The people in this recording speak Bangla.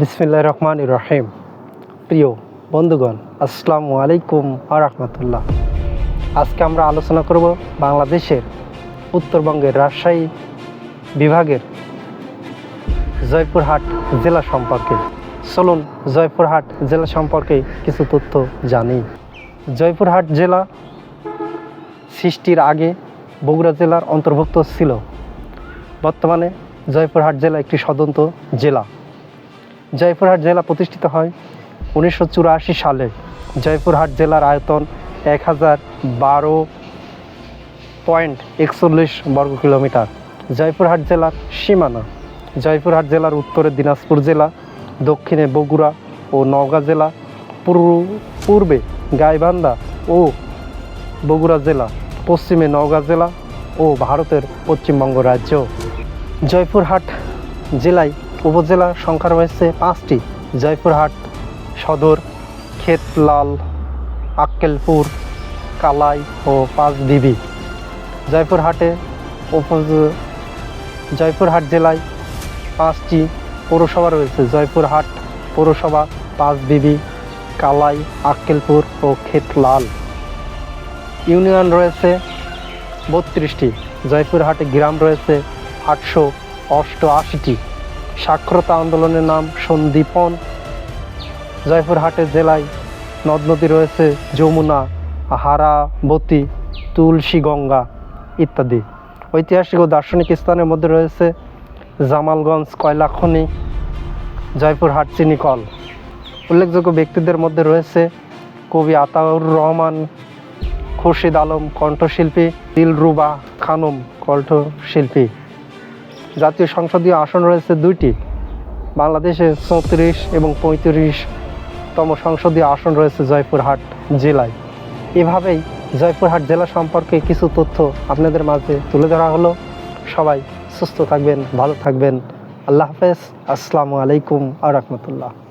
বিসমিল্লাহ রহমান রহিম। প্রিয় বন্ধুগণ, আসসালামু আলাইকুম আ রহমতুল্লাহ। আজকে আমরা আলোচনা করব বাংলাদেশের উত্তরবঙ্গের রাজশাহী বিভাগের জয়পুরহাট জেলা সম্পর্কে। চলুন জয়পুরহাট জেলা সম্পর্কে কিছু তথ্য জানি। জয়পুরহাট জেলা সৃষ্টির আগে বগুড়া জেলার অন্তর্ভুক্ত ছিল। বর্তমানে জয়পুরহাট জেলা একটি স্বতন্ত্র জেলা। জয়পুরহাট জেলা প্রতিষ্ঠিত হয় উনিশশো চুরাশি সালে। জয়পুরহাট জেলার আয়তন এক হাজার বারো পয়েন্ট একচল্লিশ বর্গ কিলোমিটার। জয়পুরহাট জেলার সীমানা। জয়পুরহাট জেলার উত্তরে দিনাজপুর জেলা, দক্ষিণে বগুড়া ও নওগাঁ জেলা পূর্ব- পূর্বে গাইবান্ধা ও বগুড়া জেলা, পশ্চিমে নওগাঁ জেলা ও ভারতের পশ্চিমবঙ্গ রাজ্য। জয়পুরহাট জেলায় উপজেলা সংখ্যা রয়েছে পাঁচটি। জয়পুরহাট, সদর, ক্ষেতলাল, আক্কেলপুর, কালাই ও পাঁচবিবি জয়পুরহাটে জয়পুরহাট জেলায় পাঁচটি পৌরসভা রয়েছে। জয়পুরহাট পৌরসভা পাঁচবিবি কালাই, আক্কেলপুর ও ক্ষেতলাল। ইউনিয়ন রয়েছে বত্রিশটি। জয়পুরহাটে গ্রাম রয়েছে আটশো অষ্টআশিটি। সাক্ষরতা আন্দোলনের নাম সন্দীপন জয়পুরহাটে জেলায় নদ নদী রয়েছে যমুনা, হারাবতী, তুলসী গঙ্গা ইত্যাদি। ঐতিহাসিক ও দার্শনিক স্থানের মধ্যে রয়েছে জামালগঞ্জ কয়লা খনি জয়পুরহাট, চিনিকল। উল্লেখযোগ্য ব্যক্তিদের মধ্যে রয়েছে কবি আতাউর রহমান, খুরশিদ আলম কণ্ঠশিল্পী, দিলরুবা খানম কণ্ঠশিল্পী। জাতীয় সংসদীয় আসন রয়েছে দুইটি। বাংলাদেশে চৌত্রিশ এবং পঁয়ত্রিশতম সংসদীয় আসন রয়েছে জয়পুরহাট জেলায়। এভাবেই জয়পুরহাট জেলা সম্পর্কে কিছু তথ্য আপনাদের মাঝে তুলে ধরা হলো। সবাই সুস্থ থাকবেন, ভালো থাকবেন। আল্লাহ হাফেজ। আসসালামু আলাইকুম আ রহমতুল্লাহ।